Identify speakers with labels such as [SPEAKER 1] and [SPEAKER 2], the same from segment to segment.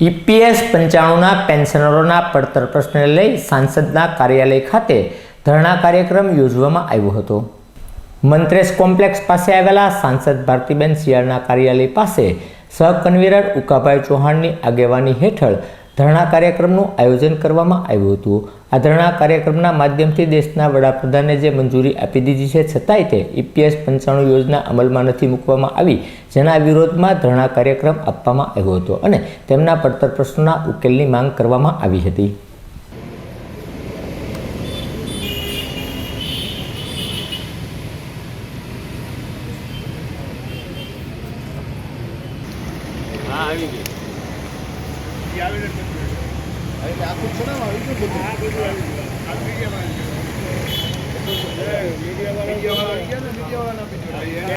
[SPEAKER 1] EPS પંચાણુંના પેન્શનરોના પડતર પ્રશ્નને લઈ સાંસદના કાર્યાલય ખાતે ધરણા કાર્યક્રમ યોજવામાં આવ્યો હતો. મંત્રેશ કોમ્પ્લેક્સ પાસે આવેલા સાંસદ ભારતીબેન શિયાળના કાર્યાલય પાસે સહકન્વીનર ઉકાભાઈ ચૌહાણની આગેવાની હેઠળ ધરણા કાર્યક્રમનું આયોજન કરવામાં આવ્યું હતું. આ ધરણા કાર્યક્રમના માધ્યમથી દેશના વડાપ્રધાને જે મંજૂરી આપી દીધી છે, છતાંય તે ઈપીએસ પંચાણું યોજના અમલમાં નથી મૂકવામાં આવી, જેના વિરોધમાં ધરણા કાર્યક્રમ આપવામાં આવ્યો હતો અને તેમના પડતર પ્રશ્નોના ઉકેલની માંગ કરવામાં આવી હતી.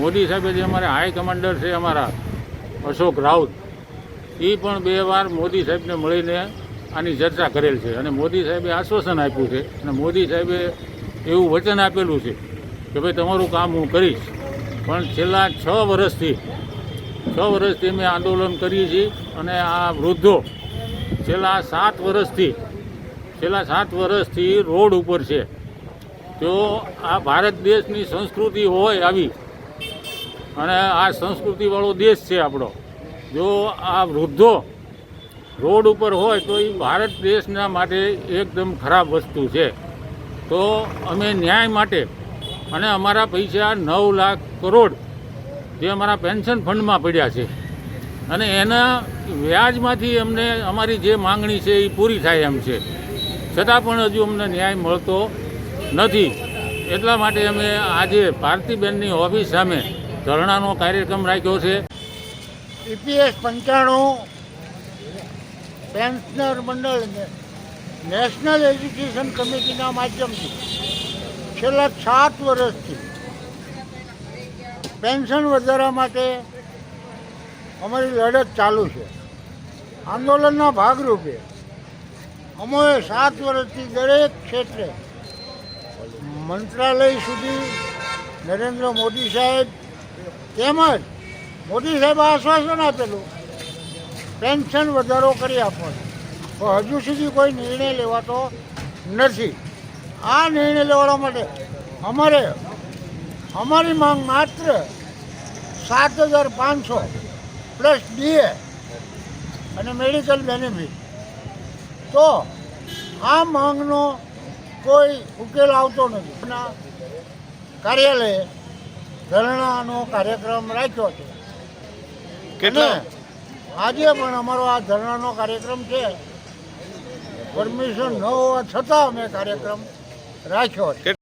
[SPEAKER 2] મોદી સાહેબે જે અમારે હાઈ કમાન્ડર છે અમારા, અશોક રાઉત એ પણ બે વાર મોદી સાહેબને મળીને આની ચર્ચા કરેલ છે. અને મોદી સાહેબે આશ્વાસન આપ્યું છે અને મોદી સાહેબે એવું વચન આપેલું છે કે ભાઈ, તમારું કામ હું કરીશ. પણ છેલ્લા છ વર્ષથી છ વર્ષથી અમે આંદોલન કરીએ છીએ અને આ વૃદ્ધો છેલ્લા સાત વર્ષથી, છેલ્લા સાત વર્ષથી રોડ ઉપર છે. તો આ ભારત દેશની સંસ્કૃતિ હોય આવી, અને આ સંસ્કૃતિવાળો દેશ છે આપણો. જો આ વૃદ્ધો રોડ ઉપર હોય તો એ ભારત દેશના માટે એકદમ ખરાબ વસ્તુ છે. તો અમે ન્યાય માટે, અને અમારા પૈસા નવ લાખ કરોડ જે અમારા પેન્શન ફંડમાં પડ્યા છે. અને એના વ્યાજમાંથી અમને અમારી જે માંગણી છે એ પૂરી થાય એમ છે. છતાં પણ હજુ અમને ન્યાય મળતો નથી. એટલા માટે અમે આજે ભારતીબેનની ઓફિસ સામે ધરણાનો કાર્યક્રમ રાખ્યો છે.
[SPEAKER 3] ઈપીએસ પંચાણું, પેન્શનર મંડળ નેશનલ એજ્યુકેશન કમિટીના માધ્યમથી છેલ્લા સાત વર્ષથી પેન્શન વધારા માટે અમારી લડત ચાલુ છે. આંદોલનના ભાગરૂપે અમોએ સાત વર્ષથી દરેક ક્ષેત્રે મંત્રાલય સુધી નરેન્દ્ર મોદી સાહેબ તેમજ મોદી સાહેબ આશ્વાસન આપેલું, પેન્શન વધારો કરી આપવાનો પણ હજુ સુધી કોઈ નિર્ણય લેવાતો નથી. આ નિર્ણય લેવા માટે અમારે, અમારી માંગ માત્ર સાત હજાર પાંચસો પ્લસ ડીએ અને મેડિકલ બેનિફિટ તો આ માંગનો કોઈ ઉકેલ આવતો નથી. કાર્યાલયે ધરણાનો કાર્યક્રમ રાખ્યો છે.
[SPEAKER 2] કેટલા?
[SPEAKER 3] આજે પણ અમારો આ ધરણાનો કાર્યક્રમ છે. પરમિશન ન હોવા છતાં અમે કાર્યક્રમ રાખ્યો છે.